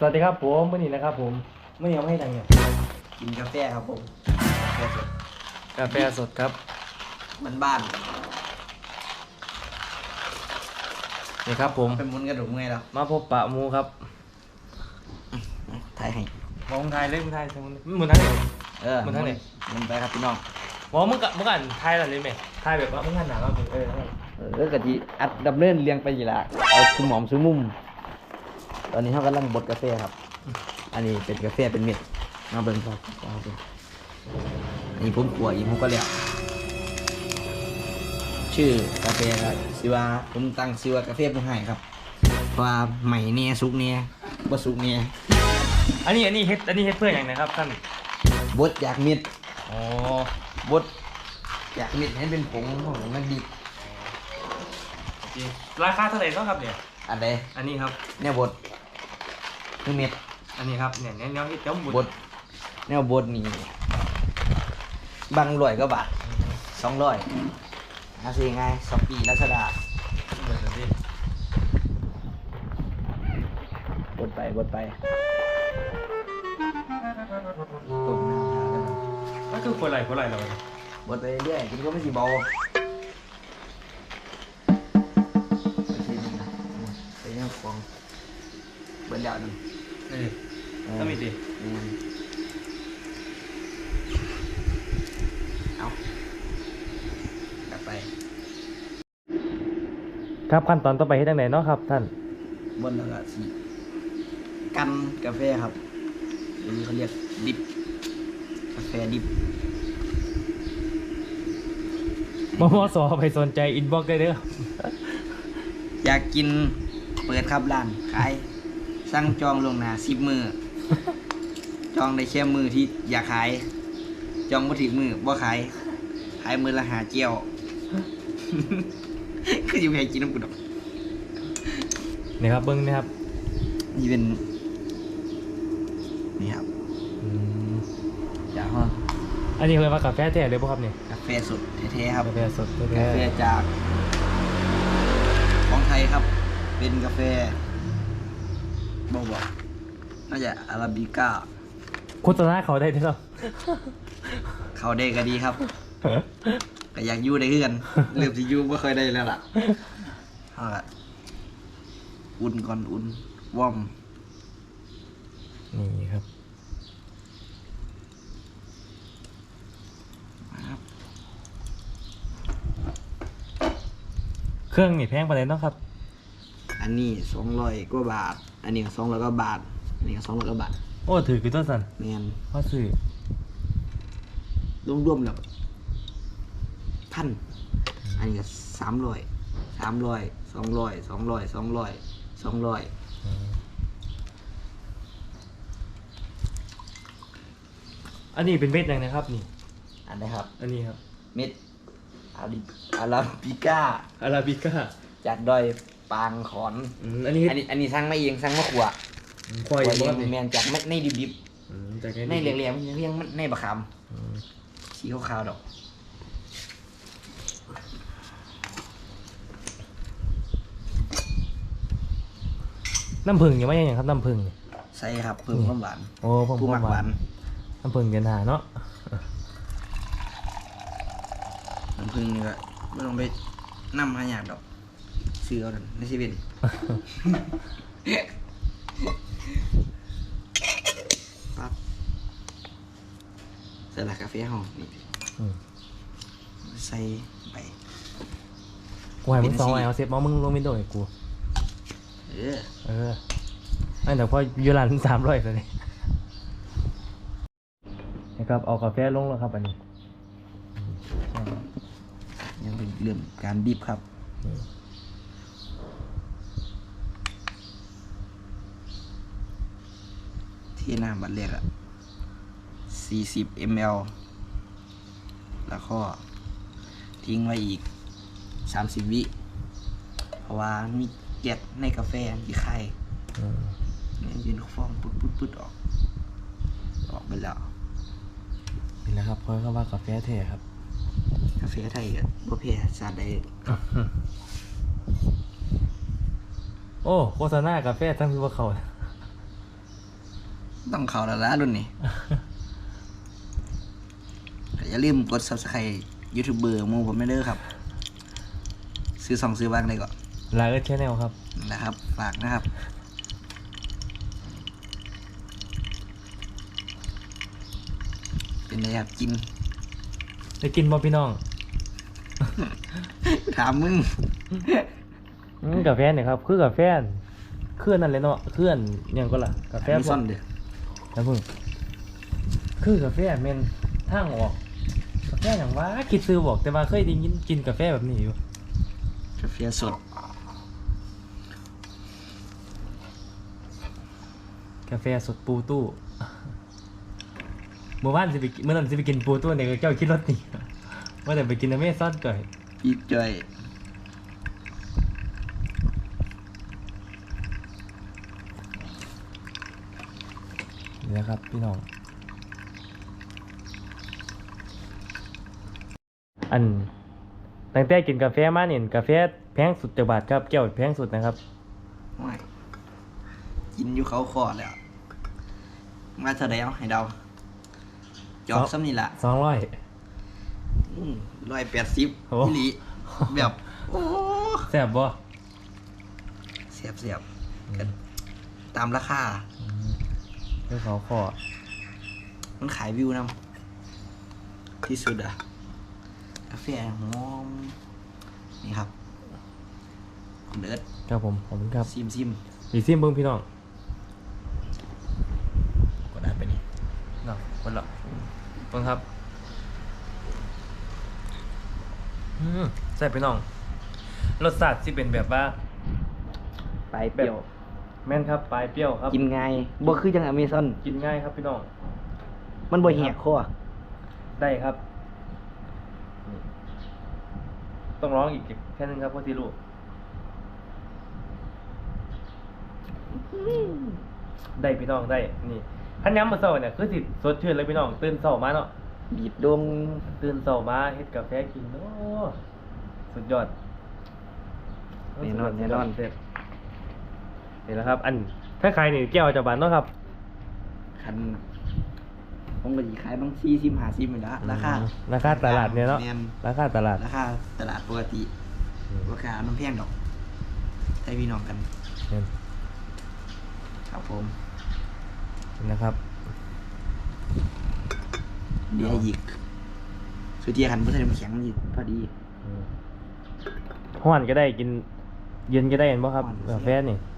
สวัสดีครับผมมื่อนี้นะครับ ผมมื่อนี้เอามาให้ทางเนี่ยกินกาแฟครับผมกาแฟสดกาแฟสดครับมันบ้านนี่ครับ ผมเป็นมุนกระดูกไงล่ะมาพบปะหมูครับถ่ายให้มองไทยเล่นไทยใช่ไหมมึงทางไหนเออมุนทางไหนมุนไปครับพี่น้องมองมึงกะมึงกันไทยอะไรไหมไทยแบบว่ามึงหันหนามาเออเออกะทิอัดดำเนินเรียงไปอยู่ละเอาคุมหอมซื้อมุม ตอนนี้เขากำลังบดกาแฟครับ อันนี้เป็นกาแฟเป็นเม็ดมาเบิ่งครับเอาไปอันนี้ผมกลัวอีกผมก็เลี้ยวชื่อกาแฟครับซิว่าผมตั้งซิว่ากาแฟผู้ให้ครับเพราะว่าใหม่เนี่ยสุกเนี่ยบ่สุกเนี่ยอันนี้อันนี้เฮ็ดอันนี้เฮ็ดเพื่ออย่างไรครับท่านบดอยากมิดอ๋อบดอยากมิดให้เป็นผงของมันดิบราคาเท่าไหร่เนาะครับเนี่ยอันใดอันนี้ครับแนวบด คือเม็ดอันนี้ครับเนี่ยเนี่ยเนี่ยเฮ็ดเจ้าหมูบดแนวบดนี่บางร้อยก็บาทสองร้อยหาซื้อง่ายสองปีรัชดาเออดิบดไปบดไปต้มน้ำหากันก็คือคนไรคนไรเราเนี่ยบดไปเรื่อยๆกินก็ไม่สิเบา เบิดแล้วนึงนี่ถ้ามีดิอืมเอากลับไป ครับขั้นตอนต่อไปเฮ็ดจังไหนเนาะครับ ท่านบนแล้วก็สีกันกาแฟครับอันนี้เขาเรียกดิบ กาแฟดิบมมสไปสนใจอินบ็อกได้เด้อ อยากกินเปิดครับร้านขาย สั่งจองลวงหน้าสิบมือ จองได้แค่มือที่อยากขาย จองมาถึงมือบ่ขาย ขายมือละหาเจียว คืออยู่แค่กินน้ำกุดอกนี่ครับเบิ้งนะครับนี่เป็น นี่ครับอืมจากห้องอันนี้เขาเรียกว่ากาแฟแท้เลยป่ะครับเนี่ยกาแฟสดแท้ๆครับกาแฟสดแท้กาแฟจาก ของไทยครับ เป็นกาแฟ บอกบอกน่าจะอาราบิก้าโฆษณาเขาได้ด้วยครับเขาได้ก็ดีครับก็อยากอยู่ได้เฮือนเริ่มที่อยู่ไม่เคยได้แล้วล่ะเอาละอุ่นก่อนอุ่นวอร์มนี่ครับครับเครื่องนี่แพงไปเลยเนาะครับอั นนี้สองร้อยกว่าบาท อันนี้ก็สองร้อยกว่าบาท อันนี้ก็สองร้อยกว่าบาทโอ้ถือกี่ต้นสันแมนพ่อซื้อรวมๆแล้วพันอันนี้ก็สามร้อยสามร้อยสองร้อยสองร้อยสองร้อยสองร้อยอันนี้เป็นเม็ดยังนะครับนี่ อันนี้ครับ อันนี้ครับ เม็ดอาริอาราบิก้าอาราบิก้าจากดอย ปางขอน อืมอันนี้อันนี้อันนี้สั่งมาเองสั่งมาขวควายขวบ่เอครังบนี่แมนจากไม่ในดิบอืมจากๆในเรียงเรียงเรียงในบะคอืมำสีขาวๆดอกน้ำผึ้งยังไม่ยังครับน้ำผึ้งนี่ใส่ครับเพิ่มความหวานโอ้ผมผู้หมักหวานน้ำผึ้งเย็นหาเนาะน้ำผึ้งนี่ก็ไม่ต้องไปนำหายากดอก ซื้อเอาดันในชีวิตปั๊บใส่ละกาแฟห้องนี่อืมใส่ไป กูให้มึงสองไอ้เอาเซฟมามึงลงมินโดให้กู เออเอออันเดี๋ยวพออยูร้านสามร้อยเลยนะครับเอากาแฟลงแล้วครับอันนี้ ยังเป็นเรื่องการดิบครับ ที่น้ำบัตรเรียกอะ40 ml แล้วก็ทิ้งไว้อีก 30 วิ เพราะว่ามีเกล็ดในกาแฟที่ไข่อืมเนี่ยยืนฟองปุ๊ดปุ๊ดปุ๊ดออก ออกไปแล้วนี่แหละครับเพราะคำว่ากาแฟแท้ครับ กาแฟไทยก็บ่แพ้ชาติใดโอ้โฆษณากาแฟทั้งที่ว่าเขา ต้องเขาแล้วละรุ่นนี้แต่อย่าลืมกด subscribe ยูทูบเบอร์มูผมไม่เด้อครับ ซื้อสองซื้อบ้างเลยก่อนลาเอิร์ชแนลครับนะครับ ฝากนะครับเป็นไรครับกินได้กินบ่พี่น้อง ถามมึงอืมกาแฟเนี่ยครับ คือกาแฟนเคลื่อนนั่นเลยเนาะเคลื่อนหยังก็ล่ะกาแฟมีซ่อนเด้อ แล้วพึ่งคือกาแฟเมนทางออกกาแฟอย่างว่าคิดซื้อบอกแต่ว่าเคยได้ยินกินกาแฟแบบนี้อยู่กาแฟสด กาแฟสดปูตู้เมื่อวานสิไปกินเมื่อนั้นสิไปกินปูตู้เนี่ยเจ้าคิดรถนี่ว่าแต่ไปกินอเมซอนก่อนอีกจ่อย นี่นะครับพี่น้อง อันตั้งแต่กินกาแฟมาเนี่ยกาแฟแพงสุดจากบาทครับแก้วแพงสุดนะครับโอ้ยกินอยู่เขาคอแล้ว มาเท่าไดเอาให้เดาจอบซ้ำนี่ละสองร้อยร้อยแปดสิบโอ้อีหลีแบบโอ้แซ่บบ่เสียบเสียบกันตามราคา เพื่อเขาขอมันขายวิวนำที่สุดอะกาแฟหอมนี่ครับเดือดครับผมขอบคุณครับซิมซิมอีซิมเบิ้งพี่น้องกดได้ไปนี่เนาะคนละเบิ้งครับอืมแซ่บพี่น้องรสชาติที่เป็นแบบว่า ไปเปรี้ยว แม่นครับปลายเปรี้ยวครับ กินง่ายบ่คือจังอเมซอน กินง่ายครับพี่น้อง มันบ่แหกคอได้ครับนี่ต้องร้องอีกแค่นึงครับพ่อทีลูกได้พี่น้องได้นี่ขันย้ำมาเศร้าเนี่ยคือสิสดชื่นเลยพี่น้องตื่นเศร้ามาเนาะบีดดงตื่นเช้ามาเฮ็ดกาแฟกินโอ้สุดยอดแน่นอนแน่นอนเสร็จ นี่แหละครับ อันถ้าใครนี่แก้วจะบานเนาะครับ คันผมก็สิขายบาง40 50นี่ละราคาราคาตลาดเนี่ยเนาะ แม่นราคาตลาดราคาตลาดปกติราคาน้ำแพงดอกให้พี่น้องกัน เนี่ยครับผมนี่นะครับ เดี๋ยวหยิกสุดที่คันบ่ใส่น้ำแข็งนี่พอดี ห้อนก็ได้กินเย็นก็ได้เห็นป่ะครับฮ้อน กาแฟนี่เ